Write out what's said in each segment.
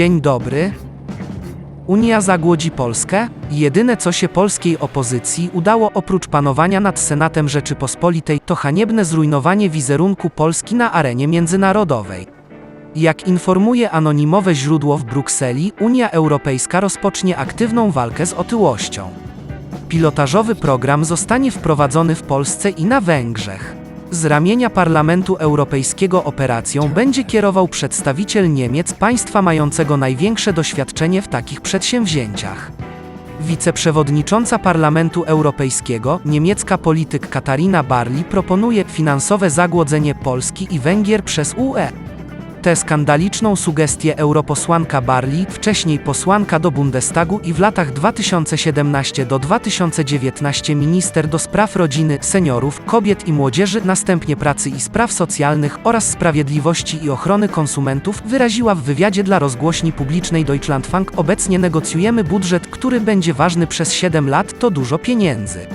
Dzień dobry. Unia zagłodzi Polskę? Jedyne co się polskiej opozycji udało oprócz panowania nad Senatem Rzeczypospolitej to haniebne zrujnowanie wizerunku Polski na arenie międzynarodowej. Jak informuje anonimowe źródło w Brukseli, Unia Europejska rozpocznie aktywną walkę z otyłością. Pilotażowy program zostanie wprowadzony w Polsce i na Węgrzech. Z ramienia Parlamentu Europejskiego operacją będzie kierował przedstawiciel Niemiec, państwa mającego największe doświadczenie w takich przedsięwzięciach. Wiceprzewodnicząca Parlamentu Europejskiego, niemiecka polityk Katarina Barley proponuje finansowe zagłodzenie Polski i Węgier przez UE. Tę skandaliczną sugestię europosłanka Barley, wcześniej posłanka do Bundestagu i w latach 2017 do 2019 minister do spraw rodziny, seniorów, kobiet i młodzieży, następnie pracy i spraw socjalnych oraz sprawiedliwości i ochrony konsumentów, wyraziła w wywiadzie dla rozgłośni publicznej Deutschlandfunk obecnie negocjujemy budżet, który będzie ważny przez 7 lat, to dużo pieniędzy.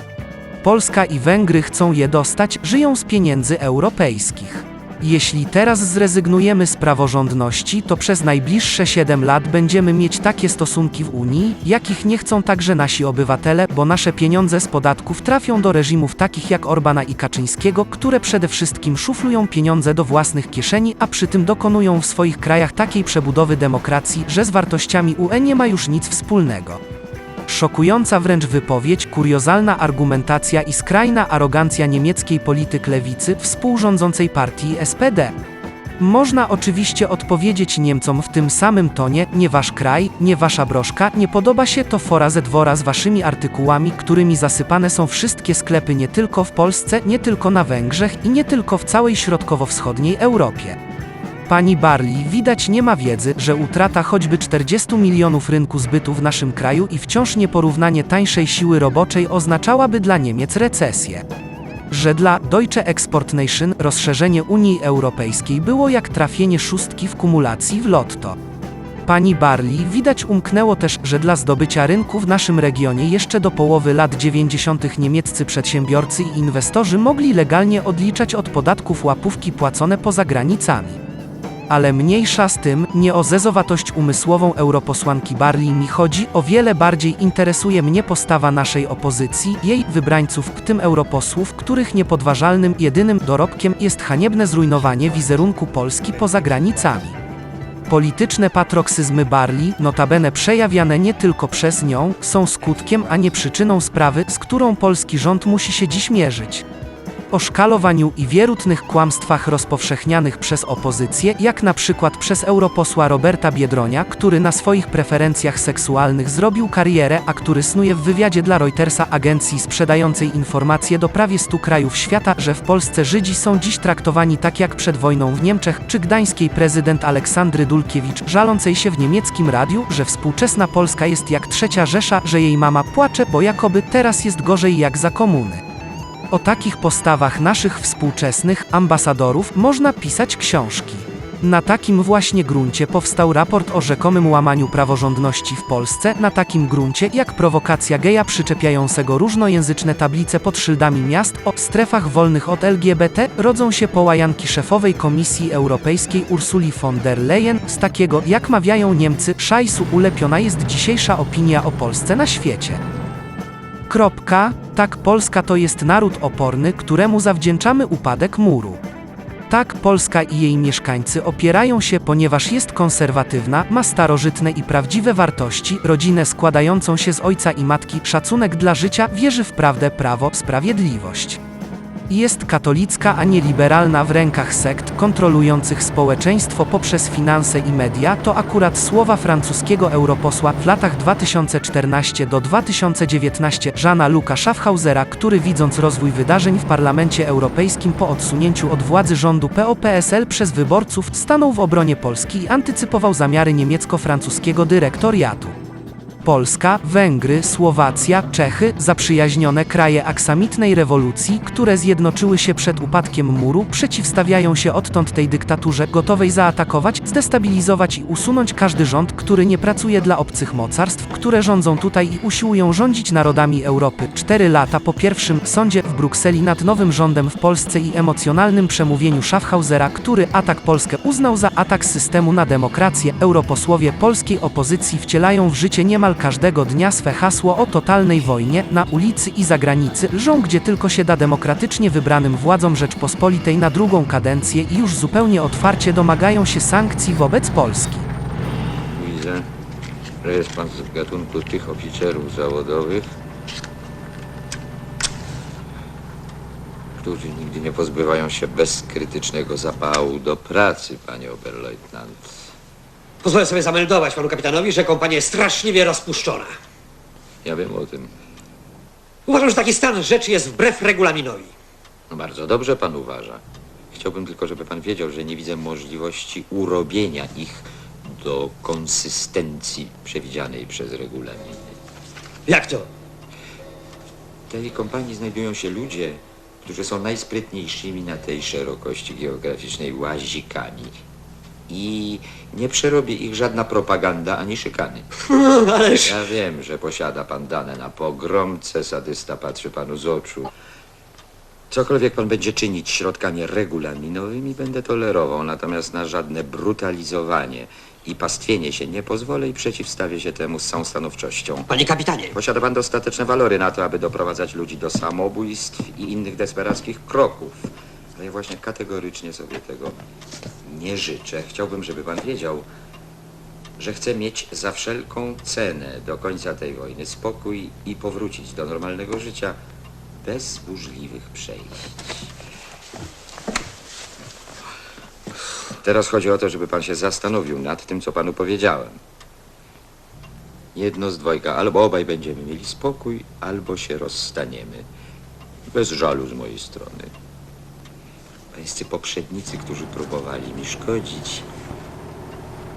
Polska i Węgry chcą je dostać, żyją z pieniędzy europejskich. Jeśli teraz zrezygnujemy z praworządności, to przez najbliższe 7 lat będziemy mieć takie stosunki w Unii, jakich nie chcą także nasi obywatele, bo nasze pieniądze z podatków trafią do reżimów takich jak Orbana i Kaczyńskiego, które przede wszystkim szuflują pieniądze do własnych kieszeni, a przy tym dokonują w swoich krajach takiej przebudowy demokracji, że z wartościami UE nie ma już nic wspólnego. Szokująca wręcz wypowiedź, kuriozalna argumentacja i skrajna arogancja niemieckiej polityk lewicy współrządzącej partii SPD. Można oczywiście odpowiedzieć Niemcom w tym samym tonie, nie wasz kraj, nie wasza broszka, nie podoba się to fora ze dwora z waszymi artykułami, którymi zasypane są wszystkie sklepy nie tylko w Polsce, nie tylko na Węgrzech i nie tylko w całej środkowo-wschodniej Europie. Pani Barley widać nie ma wiedzy, że utrata choćby 40 milionów rynku zbytu w naszym kraju i wciąż nieporównanie tańszej siły roboczej oznaczałaby dla Niemiec recesję. Że dla Deutsche Export Nation rozszerzenie Unii Europejskiej było jak trafienie szóstki w kumulacji w lotto. Pani Barley widać umknęło też, że dla zdobycia rynku w naszym regionie jeszcze do połowy lat 90. niemieccy przedsiębiorcy i inwestorzy mogli legalnie odliczać od podatków łapówki płacone poza granicami. Ale mniejsza z tym, nie o zezowatość umysłową europosłanki Barley mi chodzi, o wiele bardziej interesuje mnie postawa naszej opozycji, jej wybrańców, w tym europosłów, których niepodważalnym jedynym dorobkiem jest haniebne zrujnowanie wizerunku Polski poza granicami. Polityczne patroksyzmy Barley, notabene przejawiane nie tylko przez nią, są skutkiem, a nie przyczyną sprawy, z którą polski rząd musi się dziś mierzyć o szkalowaniu i wierutnych kłamstwach rozpowszechnianych przez opozycję, jak na przykład przez europosła Roberta Biedronia, który na swoich preferencjach seksualnych zrobił karierę, a który snuje w wywiadzie dla Reutersa agencji sprzedającej informacje do prawie 100 krajów świata, że w Polsce Żydzi są dziś traktowani tak jak przed wojną w Niemczech, czy gdańskiej prezydent Aleksandry Dulkiewicz, żalącej się w niemieckim radiu, że współczesna Polska jest jak trzecia Rzesza, że jej mama płacze, bo jakoby teraz jest gorzej jak za komuny. O takich postawach naszych współczesnych ambasadorów można pisać książki. Na takim właśnie gruncie powstał raport o rzekomym łamaniu praworządności w Polsce, na takim gruncie jak prowokacja geja przyczepiającego różnojęzyczne tablice pod szyldami miast o strefach wolnych od LGBT rodzą się połajanki szefowej Komisji Europejskiej Ursuli von der Leyen, z takiego, jak mawiają Niemcy, szajsu ulepiona jest dzisiejsza opinia o Polsce na świecie. Kropka. Tak, Polska to jest naród oporny, któremu zawdzięczamy upadek muru. Tak, Polska i jej mieszkańcy opierają się, ponieważ jest konserwatywna, ma starożytne i prawdziwe wartości, rodzinę składającą się z ojca i matki, szacunek dla życia, wierzy w prawdę, prawo, sprawiedliwość. Jest katolicka, a nie liberalna w rękach sekt kontrolujących społeczeństwo poprzez finanse i media, to akurat słowa francuskiego europosła w latach 2014 do 2019 Żana Luka Schaffhausera, który widząc rozwój wydarzeń w Parlamencie Europejskim po odsunięciu od władzy rządu PO-PSL przez wyborców, stanął w obronie Polski i antycypował zamiary niemiecko-francuskiego dyrektoriatu. Polska, Węgry, Słowacja, Czechy, zaprzyjaźnione kraje aksamitnej rewolucji, które zjednoczyły się przed upadkiem muru, przeciwstawiają się odtąd tej dyktaturze, gotowej zaatakować, zdestabilizować i usunąć każdy rząd, który nie pracuje dla obcych mocarstw, które rządzą tutaj i usiłują rządzić narodami Europy. Cztery lata po pierwszym sądzie w Brukseli nad nowym rządem w Polsce i emocjonalnym przemówieniu Schaffhausera, który atak Polskę uznał za atak systemu na demokrację, europosłowie polskiej opozycji wcielają w życie niemal każdego dnia swe hasło o totalnej wojnie, na ulicy i zagranicy, lżą gdzie tylko się da demokratycznie wybranym władzom Rzeczpospolitej na drugą kadencję i już zupełnie otwarcie domagają się sankcji wobec Polski. Widzę, że jest pan z gatunku tych oficerów zawodowych, którzy nigdy nie pozbywają się bezkrytycznego zapału do pracy, panie oberleutnant. Pozwolę sobie zameldować panu kapitanowi, że kompania jest straszliwie rozpuszczona. Ja wiem o tym. Uważam, że taki stan rzeczy jest wbrew regulaminowi. No bardzo dobrze pan uważa. Chciałbym tylko, żeby pan wiedział, że nie widzę możliwości urobienia ich do konsystencji przewidzianej przez regulamin. Jak to? W tej kompanii znajdują się ludzie, którzy są najsprytniejszymi na tej szerokości geograficznej łazikami. I nie przerobi ich żadna propaganda ani szykany. Ależ... Ja wiem, że posiada pan dane na pogromce, sadysta patrzy panu z oczu. Cokolwiek pan będzie czynić środkami regulaminowymi, będę tolerował, natomiast na żadne brutalizowanie i pastwienie się nie pozwolę i przeciwstawię się temu z całą stanowczością. Panie kapitanie, Posiada pan dostateczne walory na to, aby doprowadzać ludzi do samobójstw i innych desperackich kroków. Ale ja właśnie kategorycznie sobie tego nie życzę. Chciałbym, żeby pan wiedział, że chcę mieć za wszelką cenę do końca tej wojny spokój i powrócić do normalnego życia bez burzliwych przejść. Teraz chodzi o to, żeby pan się zastanowił nad tym, co panu powiedziałem. Jedno z dwojga, albo obaj będziemy mieli spokój, albo się rozstaniemy. Bez żalu z mojej strony. Pańscy poprzednicy, którzy próbowali mi szkodzić,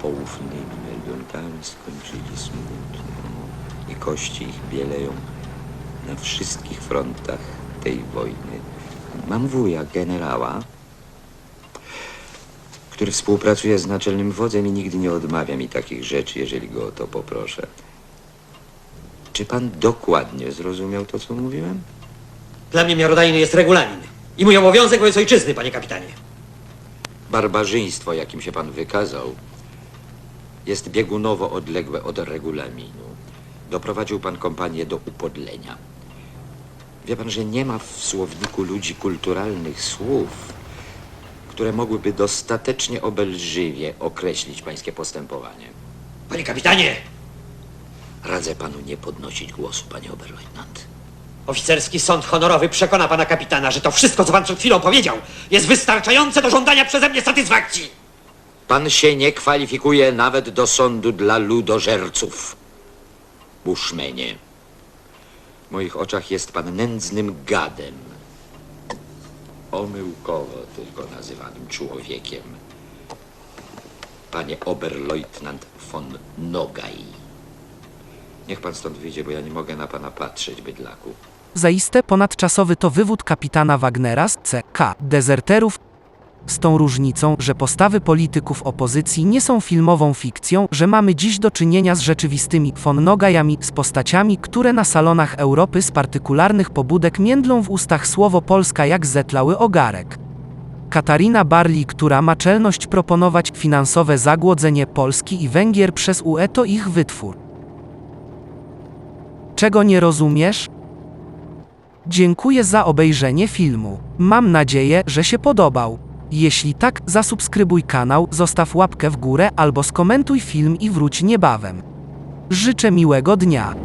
poufnymi meldunkami skończyli smutno i kości ich bieleją na wszystkich frontach tej wojny. Mam wuja, generała, który współpracuje z naczelnym wodzem i nigdy nie odmawia mi takich rzeczy, jeżeli go o to poproszę. Czy pan dokładnie zrozumiał to, co mówiłem? dla mnie miarodajny jest regulamin. I mój obowiązek wobec ojczyzny, panie kapitanie. Barbarzyństwo, jakim się pan wykazał, jest biegunowo odległe od regulaminu. Doprowadził pan kompanię do upodlenia. Wie pan, że nie ma w słowniku ludzi kulturalnych słów, które mogłyby dostatecznie obelżywie określić pańskie postępowanie. Panie kapitanie, Radzę panu nie podnosić głosu, panie oberleutnant. Oficerski sąd honorowy przekona pana kapitana, że to wszystko, co pan przed chwilą powiedział, jest wystarczające do żądania przeze mnie satysfakcji. Pan się nie kwalifikuje nawet do sądu dla ludożerców. Bushmenie. W moich oczach jest pan nędznym gadem. Omyłkowo tylko nazywanym człowiekiem. Panie Oberleutnant von Nogaj. Niech pan stąd wyjdzie, bo ja nie mogę na pana patrzeć, bydlaku. Zaiste ponadczasowy to wywód kapitana Wagnera z CK, dezerterów, z tą różnicą, że postawy polityków opozycji nie są filmową fikcją, że mamy dziś do czynienia z rzeczywistymi fonnogajami, z postaciami, które na salonach Europy z partykularnych pobudek międlą w ustach słowo Polska jak zetlały ogarek. Katarina Barley, która ma czelność proponować finansowe zagłodzenie Polski i Węgier przez UE to ich wytwór. Czego nie rozumiesz? Dziękuję za obejrzenie filmu. Mam nadzieję, że się podobał. Jeśli tak, zasubskrybuj kanał, zostaw łapkę w górę albo skomentuj film i wróć niebawem. Życzę miłego dnia.